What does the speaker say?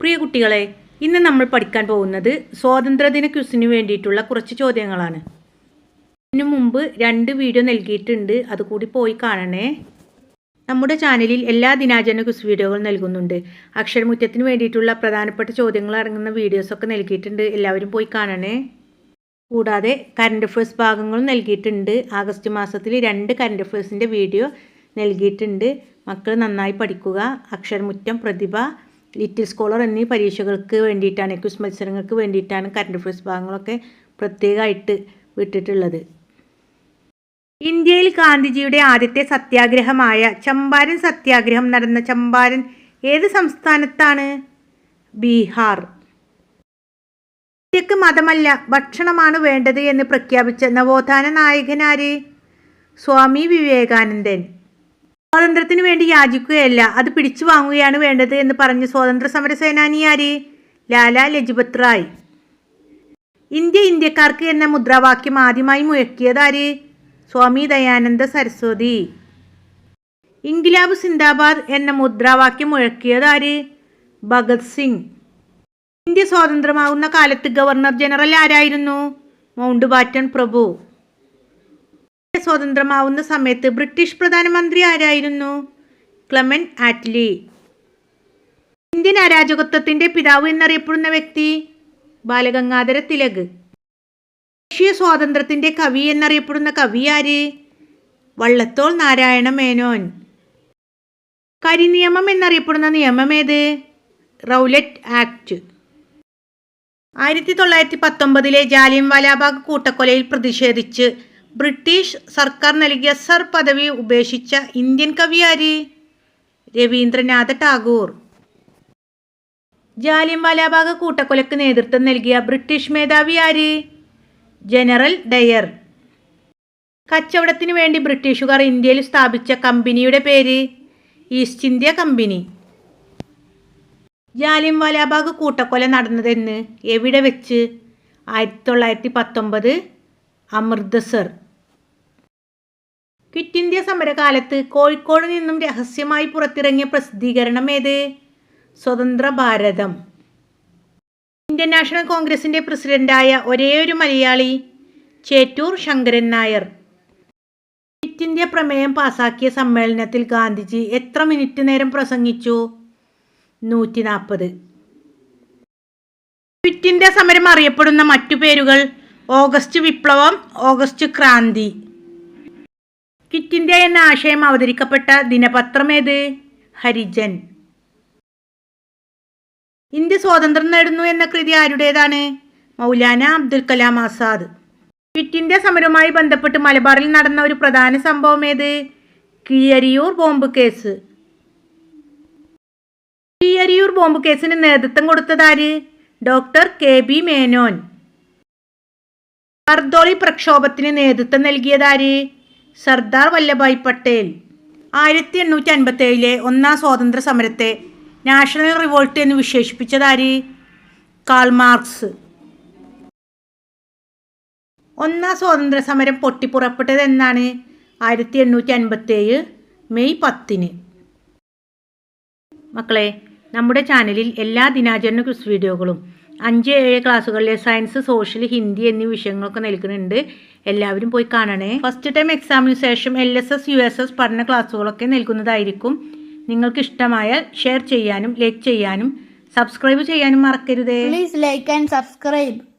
പ്രിയ കുട്ടികളെ ഇന്ന് നമ്മൾ പഠിക്കാൻ പോകുന്നത് സ്വാതന്ത്ര്യദിന ക്വിസിന് വേണ്ടിയിട്ടുള്ള കുറച്ച് ചോദ്യങ്ങളാണ്. ഇതിനു മുമ്പ് രണ്ട് വീഡിയോ നൽകിയിട്ടുണ്ട്. അതുകൂടി പോയി കാണണേ. നമ്മുടെ ചാനലിൽ എല്ലാ ദിനാചരണ ക്വിസ് വീഡിയോകളും നൽകുന്നുണ്ട്. അക്ഷരമുറ്റത്തിന് വേണ്ടിയിട്ടുള്ള പ്രധാനപ്പെട്ട ചോദ്യങ്ങൾ അടങ്ങുന്ന വീഡിയോസൊക്കെ നൽകിയിട്ടുണ്ട്. എല്ലാവരും പോയി കാണണേ. കൂടാതെ കറണ്ട് അഫയേഴ്സ് ഭാഗങ്ങളും നൽകിയിട്ടുണ്ട്. ആഗസ്റ്റ് മാസത്തിൽ രണ്ട് കറണ്ട് അഫയേഴ്സിന്റെ വീഡിയോ നൽകിയിട്ടുണ്ട്. മക്കൾ നന്നായി പഠിക്കുക. അക്ഷരമുറ്റം പ്രതിഭ. ലിറ്റിൽ സ്കോളർ എന്നീ പരീക്ഷകൾക്ക് വേണ്ടിയിട്ടാണ് ക്വിസ് മത്സരങ്ങൾക്ക് വേണ്ടിയിട്ടാണ് കറണ്ട് അഫയേഴ്സ് ഭാഗങ്ങളൊക്കെ പ്രത്യേകമായിട്ട് വിട്ടിട്ടുള്ളത്. ഇന്ത്യയിൽ ഗാന്ധിജിയുടെ ആദ്യത്തെ സത്യാഗ്രഹമായ ചമ്പാരൻ സത്യാഗ്രഹം നടന്ന ചമ്പാരൻ ഏത് സംസ്ഥാനത്താണ്? ബീഹാർ. ഇന്ത്യയ്ക്ക് മതമല്ല ഭക്ഷണമാണ് വേണ്ടത് എന്ന് പ്രഖ്യാപിച്ച നവോത്ഥാന നായകനാര് സ്വാമി വിവേകാനന്ദൻ. സ്വാതന്ത്ര്യത്തിന് വേണ്ടി യാചിക്കുകയല്ല. അത് പിടിച്ചു വാങ്ങുകയാണ് വേണ്ടത് എന്ന് പറഞ്ഞ സ്വാതന്ത്ര്യ സമര സേനാനി ആര് ലാല ലജ്പത് റായ്. ഇന്ത്യ ഇന്ത്യക്കാർക്ക് എന്ന മുദ്രാവാക്യം ആദ്യമായി മുഴക്കിയതാര്? സ്വാമി ദയാനന്ദ സരസ്വതി. ഇൻകിലാബ് സിന്ദാബാദ് എന്ന മുദ്രാവാക്യം മുഴക്കിയതാര്? ഭഗത് സിംഗ്. ഇന്ത്യ സ്വാതന്ത്ര്യമാകുന്ന കാലത്ത് ഗവർണർ ജനറൽ ആരായിരുന്നു? മൗണ്ട് ബാറ്റൺ പ്രഭു. ഇന്ത്യ സ്വാതന്ത്ര്യമാവുന്ന സമയത്ത് ബ്രിട്ടീഷ് പ്രധാനമന്ത്രി ആരായിരുന്നു? Clement Attlee. ഇന്ത്യൻ അരാജകത്വത്തിന്റെ പിതാവ് എന്നറിയപ്പെടുന്ന വ്യക്തി ബാലഗംഗാധര തിലക്. ദേശീയ സ്വാതന്ത്ര്യത്തിന്റെ കവി എന്നറിയപ്പെടുന്ന കവി ആര്? വള്ളത്തോൾ നാരായണ മേനോൻ. കരിനിയമം എന്നറിയപ്പെടുന്ന നിയമം ഏത്? Rowlatt act. ആയിരത്തി തൊള്ളായിരത്തി പത്തൊമ്പതിലെ ജാലിയൻ വാലാബാഗ് കൂട്ടക്കൊലയിൽ പ്രതിഷേധിച്ച് ബ്രിട്ടീഷ് സർക്കാർ നൽകിയ സർ പദവി ഉപേക്ഷിച്ച ഇന്ത്യൻ കവി ആര്? രവീന്ദ്രനാഥ ടാഗോർ. ജാലിയൻ വാലാബാഗ് കൂട്ടക്കൊലയ്ക്ക് നേതൃത്വം നൽകിയ ബ്രിട്ടീഷ് മേധാവി ആര്? General Dyer. കച്ചവടത്തിന് വേണ്ടി ബ്രിട്ടീഷുകാർ ഇന്ത്യയിൽ സ്ഥാപിച്ച കമ്പനിയുടെ പേര് East India company. Jallian Walabagh കൂട്ടക്കൊല നടന്നതെന്ന് എവിടെ വെച്ച്? ആയിരത്തി തൊള്ളായിരത്തി പത്തൊമ്പത് അമൃത്സർ. ക്വിറ്റ് ഇന്ത്യ സമരകാലത്ത് കോഴിക്കോട് നിന്നും രഹസ്യമായി പുറത്തിറങ്ങിയ പ്രസിദ്ധീകരണം ഏത്? സ്വതന്ത്ര ഭാരതം. ഇന്ത്യൻ നാഷണൽ കോൺഗ്രസിന്റെ പ്രസിഡന്റായ ഒരേയൊരു മലയാളി ചേറ്റൂർ ശങ്കരൻ നായർ. ക്വിറ്റ് ഇന്ത്യ പ്രമേയം പാസാക്കിയ സമ്മേളനത്തിൽ ഗാന്ധിജി എത്ര മിനിറ്റ് നേരം പ്രസംഗിച്ചു? നൂറ്റി നാൽപ്പത് ക്വിറ്റ് ഇന്ത്യ സമരം അറിയപ്പെടുന്ന മറ്റു പേരുകൾ ഓഗസ്റ്റ് വിപ്ലവം ഓഗസ്റ്റ് ക്രാന്തി. ക്വിറ്റ് ഇന്ത്യ എന്ന ആശയം അവതരിക്കപ്പെട്ട ദിനപത്രമേത് ഹരിജൻ. ഇന്ത്യ സ്വാതന്ത്ര്യം നേടുന്നു എന്ന കൃതി ആരുടേതാണ്? മൗലാന അബ്ദുൽ കലാം ആസാദ്. ക്വിറ്റ് ഇന്ത്യ സമരവുമായി ബന്ധപ്പെട്ട് മലബാറിൽ നടന്ന ഒരു പ്രധാന സംഭവം ഏത്? Keezhariyur bomb case. Keezhariyur bomb കേസിന് നേതൃത്വം കൊടുത്തതാര് doctor K B Menon. Bardoli പ്രക്ഷോഭത്തിന് നേതൃത്വം നൽകിയതാര് സർദാർ വല്ലഭായ് പട്ടേൽ. ആയിരത്തി എണ്ണൂറ്റി അൻപത്തി ഏഴിലെ ഒന്നാം സ്വാതന്ത്ര്യ സമരത്തെ നാഷണൽ റിവോൾട്ട് എന്ന് വിശേഷിപ്പിച്ചതാര് കാൾ മാർക്സ്. ഒന്നാം സ്വാതന്ത്ര്യ സമരം പൊട്ടിപ്പുറപ്പെട്ടത് എന്നാണ് ആയിരത്തി എണ്ണൂറ്റി അൻപത്തി ഏഴ് മെയ് പത്തിന്. മക്കളെ നമ്മുടെ ചാനലിൽ എല്ലാ ദിനാചരണ ക്വിസ് വീഡിയോകളും അഞ്ച് ഏഴ് ക്ലാസ്സുകളിലെ സയൻസ് സോഷ്യൽ ഹിന്ദി എന്നീ വിഷയങ്ങളൊക്കെ നൽകുന്നുണ്ട്. എല്ലാവരും പോയി കാണണേ. ഫസ്റ്റ് ടൈം എക്സാമിന് ശേഷം L S S U S S പഠന ക്ലാസ്സുകളൊക്കെ നൽകുന്നതായിരിക്കും. നിങ്ങൾക്ക് ഇഷ്ടമായാൽ ഷെയർ ചെയ്യാനും ലൈക്ക് ചെയ്യാനും സബ്സ്ക്രൈബ് ചെയ്യാനും മറക്കരുതേ. Please like and subscribe.